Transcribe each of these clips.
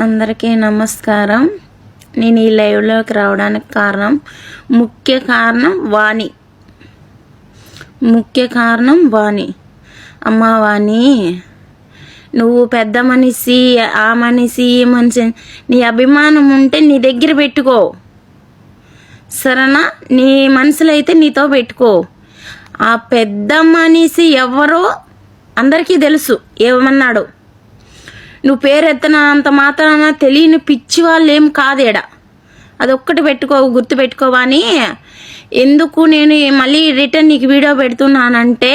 అందరికీ నమస్కారం. నేను ఈ లైవ్లోకి రావడానికి కారణం ముఖ్య కారణం వాణి. ముఖ్య కారణం వాణి. అమ్మ వాణి నువ్వు పెద్ద మనిషి ఆ మనిషి ఈ మనిషి నీ అభిమానం ఉంటే నీ దగ్గర పెట్టుకో. సరేనా? నీ మనసులో అయితే నీతో పెట్టుకో. ఆ పెద్ద మనిషి ఎవరో అందరికీ తెలుసు ఏమన్నాడు? నువ్వు పేరు ఎత్తనంత మాత్రాన తెలియని పిచ్చి వాళ్ళు ఏం కాదేడ. అదొక్కటి పెట్టుకో గుర్తు పెట్టుకోవా అని ఎందుకు నేను మళ్ళీ రిటర్న్ నీకు వీడియో పెడుతున్నానంటే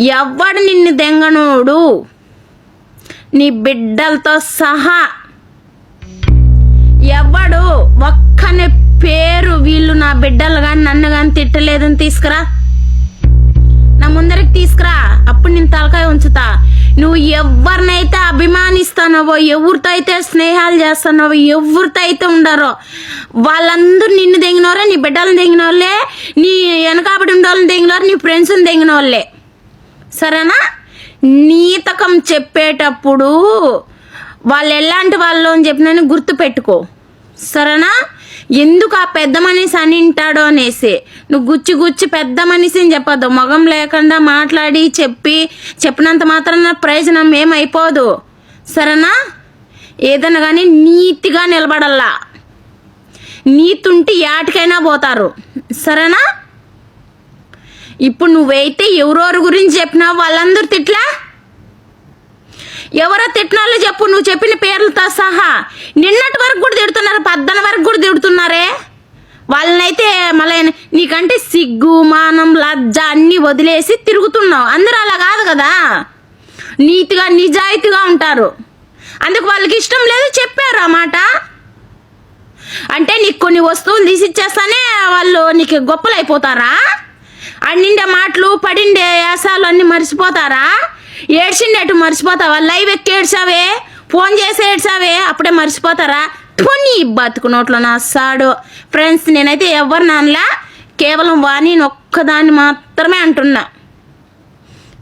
ఎవ్వడు నిన్ను దెంగనోడు? నీ బిడ్డలతో సహా. ఎవడు ఒక్కనే పేరు వీళ్ళు నా బిడ్డలు కానీ నన్ను కానీ తిట్టలేదని తీసుకురా. ముందరికి తీసుకురా. అప్పుడు నేను తలకాయ ఉంచుతా. నువ్వు ఎవరినైతే అభిమానిస్తానవో ఎవరితో అయితే స్నేహాలు చేస్తానవో ఎవరితో అయితే ఉండారో వాళ్ళందరూ నిన్ను దెంగినోరే నీ బిడ్డలను దెంగిన వాళ్ళే నీ వెనకాబడి ఉండే వాళ్ళని నీ ఫ్రెండ్స్ని దిగిన వాళ్ళే సరేనా నీతకం చెప్పేటప్పుడు వాళ్ళు ఎలాంటి వాళ్ళు అని చెప్పినని గుర్తు పెట్టుకో సరేనా? ఎందుకు ఆ పెద్ద మనిషి అని వింటాడో అనేసి. నువ్వు గుచ్చి గుచ్చి పెద్ద మనిషి అని చెప్పొద్దు. మొగం లేకుండా మాట్లాడి చెప్పి చెప్పినంత మాత్రాన ప్రయోజనం ఏమైపోదు. సరేనా? ఏదైనా కానీ నీతిగా నిలబడల్లా. నీతుంటే యాటికైనా పోతారు. సరేనా? ఇప్పుడు నువ్వైతే ఎవరెవరి గురించి చెప్పినావు వాళ్ళందరూ తిట్లా? ఎవరో తిట్టినాళ్ళు చెప్పు నువ్వు చెప్పిన పేర్లతో సహా. నిన్నటి వరకు కూడా తిడుతున్నారు పద్దన వరకు కూడా తిడుతున్నారే? వాళ్ళనైతే మళ్ళీ నీకంటే సిగ్గు మానం లజ్జ అన్నీ వదిలేసి తిరుగుతున్నావు. అందరూ అలా కాదు కదా? నీతిగా నిజాయితీగా ఉంటారు. అందుకు వాళ్ళకి ఇష్టం లేదు చెప్పారు ఆ మాట. అంటే నీకు కొన్ని వస్తువులు తీసిచ్చేస్తానే వాళ్ళు నీకు గొప్పలు అయిపోతారా అన్నిండే మాటలు పడిండే యాసాలు అన్ని మర్చిపోతారా? ఏడ్చిండేటు మర్చిపోతావా? లైవ్ ఎక్కి ఏడ్చావే? ఫోన్ చేసి ఏడ్చావే? అప్పుడే మర్చిపోతారా? కొన్ని బతుకు నోట్లో నా సాడు ఫ్రెండ్స్ నేనైతే ఎవరు నాన్నలా కేవలం వాణి ఒక్కదాన్ని మాత్రమే అంటున్నా.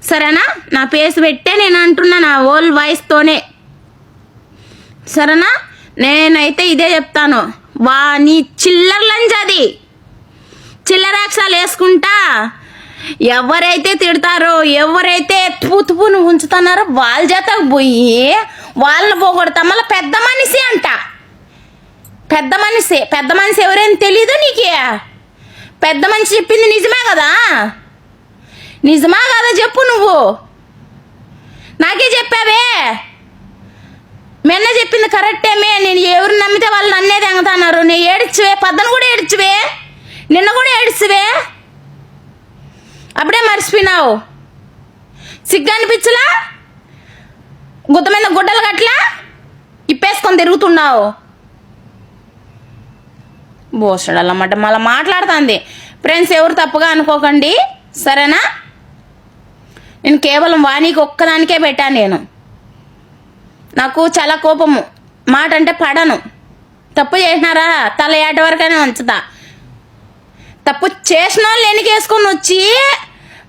సరేనా? నా పేస్ పెట్టే నేను అంటున్నా నా ఓల్ వాయిస్తోనే సరేనా? నేనైతే ఇదే చెప్తాను. వా నీ చిల్లర లంజది. చిల్లరాక్షాలు వేసుకుంటా. ఎవరైతే తిడతారో ఎవరైతే తుపును ఉంచుతున్నారో వాళ్ళ చేతకు పోయి వాళ్ళని పోగొడతా. మళ్ళీ పెద్ద మనిషి అంట. పెద్ద మనిషి. పెద్ద మనిషి ఎవరైనా తెలీదు నీకే? పెద్ద మనిషి చెప్పింది నిజమే కదా? నిజమా కదా చెప్పు నువ్వు? నాకే చెప్పావే. మెన్న చెప్పింది కరెక్టేమే నేను ఎవరు నమ్మితే వాళ్ళు నన్నే తెంగతున్నారు. నేను ఏడ్చువే పద్దను కూడా ఏడ్చువే నిన్న కూడా ఏడ్చువే. అప్పుడే మర్చిపోయినావు. సిగ్గు అనిపించలా? గుద్దమైన గుడ్డలు గట్లా ఇప్పేసుకొని తిరుగుతున్నావు. బోసడల్లమాట మళ్ళీ మాట్లాడుతుంది. ఫ్రెండ్స్ ఎవరు తప్పుగా అనుకోకండి. సరేనా? నేను కేవలం వాణికి ఒక్కదానికే పెట్టాను నేను. నాకు చాలా కోపము. మాట అంటే పడను. తప్పు చేసినారా? తల ఏట వరకైనా ఉంచుతా. తప్పు చేసిన వాళ్ళు ఎన్నికేసుకొని వచ్చి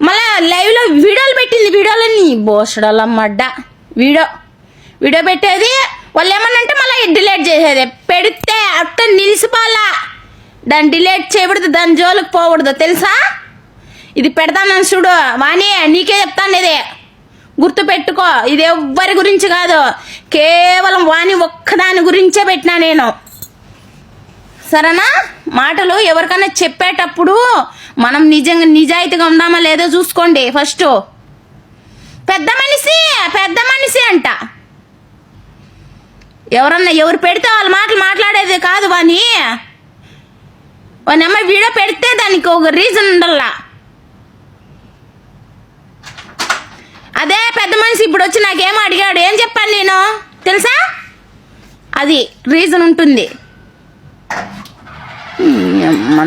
మళ్ళా లైవ్లో వీడియోలు పెట్టింది వీడియోలని. బోసడల్లమ్మడ్డ వీడియో వీడియో పెట్టేది వాళ్ళు ఏమన్నంటే మళ్ళీ డిలీట్ చేసేది. పెడితే అట్ట నిలిసిపోలా దాన్ని డిలీట్ చేయకూడదు దాని జోలికి పోకూడదు. తెలుసా? ఇది పెడతానని చూడు. వాణి నీకే చెప్తాను ఇది. గుర్తు పెట్టుకో ఇది ఎవ్వరి గురించి కాదు. కేవలం వాణి ఒక్కదాని గురించే పెట్టినా నేను. సరేనా? మాటలు ఎవరికైనా చెప్పేటప్పుడు మనం నిజంగా నిజాయితీగా ఉందామా లేదో చూసుకోండి ఫస్ట్. పెద్ద మనిషి పెద్ద మనిషి అంట. ఎవరన్నా ఎవరు పెడితే వాళ్ళ మాటలు మాట్లాడేది కాదు వాని వాని అమ్మాయి వీడియో పెడితే దానికి ఒక రీజన్ ఉండాలా? అదే పెద్ద మనిషి ఇప్పుడు వచ్చి నాకేమో అడిగాడు ఏం చెప్పాను నేను? తెలుసా? అది రీజన్ ఉంటుంది. ఈ అమ్మ